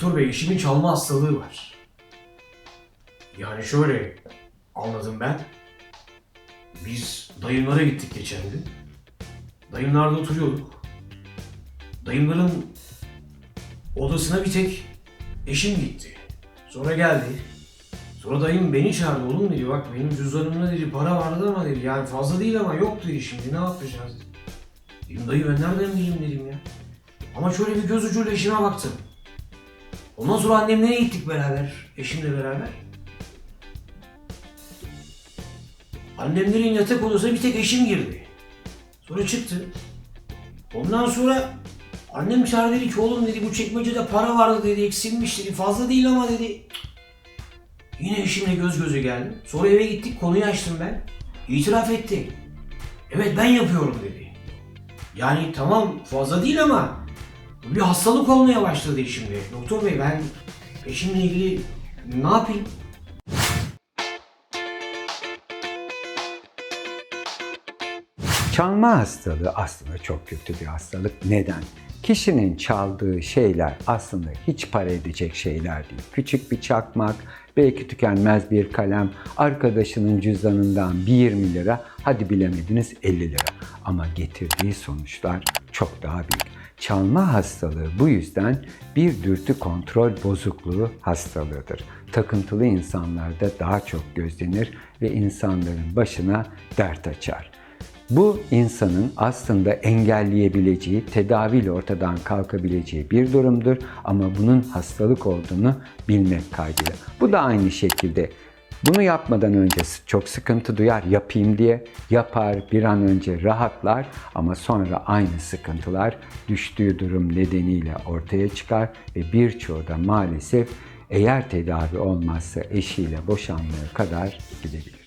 Doktor bey eşimin çalma hastalığı var. Yani şöyle anladım ben. Biz dayımlara gittik geçen gün. Dayımlarda oturuyorduk. Dayımların odasına bir tek eşim gitti. Sonra geldi. Sonra dayım beni çağırdı oğlum dedi bak benim cüzdanımda dedi para vardı ama dedi yani fazla değil ama yok dedi şimdi ne yapacağız dedi. Dedim dayı ben nereden bileyim dedim ya. Ama şöyle bir göz ucuyla eşime baktım. Ondan sonra annemlere gittik beraber, eşimle beraber. Annemlerin yatak odasına bir tek eşim girdi. Sonra çıktı. Ondan sonra annem çağırdı dedi ki oğlum dedi bu çekmecede para vardı dedi eksilmiş dedi fazla değil ama dedi. Yine eşimle göz göze geldim. Sonra eve gittik konuyu açtım ben. İtiraf etti. Evet ben yapıyorum dedi. Yani tamam fazla değil ama bir hastalık olmaya başladı şimdi. Doktor bey ben eşimle ilgili ne yapayım? Çalma hastalığı aslında çok kötü bir hastalık. Neden? Kişinin çaldığı şeyler aslında hiç para edecek şeyler değil. Küçük bir çakmak, belki tükenmez bir kalem, arkadaşının cüzdanından bir 20 lira, hadi bilemediniz 50 lira. Ama getirdiği sonuçlar çok daha büyük. Çalma hastalığı bu yüzden bir dürtü kontrol bozukluğu hastalığıdır. Takıntılı insanlarda daha çok gözlenir ve insanların başına dert açar. Bu insanın aslında engelleyebileceği, tedaviyle ortadan kalkabileceği bir durumdur ama bunun hastalık olduğunu bilmek kaydıyla. Bu da aynı şekilde bunu yapmadan önce çok sıkıntı duyar, yapayım diye yapar, bir an önce rahatlar ama sonra aynı sıkıntılar düştüğü durum nedeniyle ortaya çıkar ve birçoğu da maalesef eğer tedavi olmazsa eşiyle boşanmaya kadar gidebilir.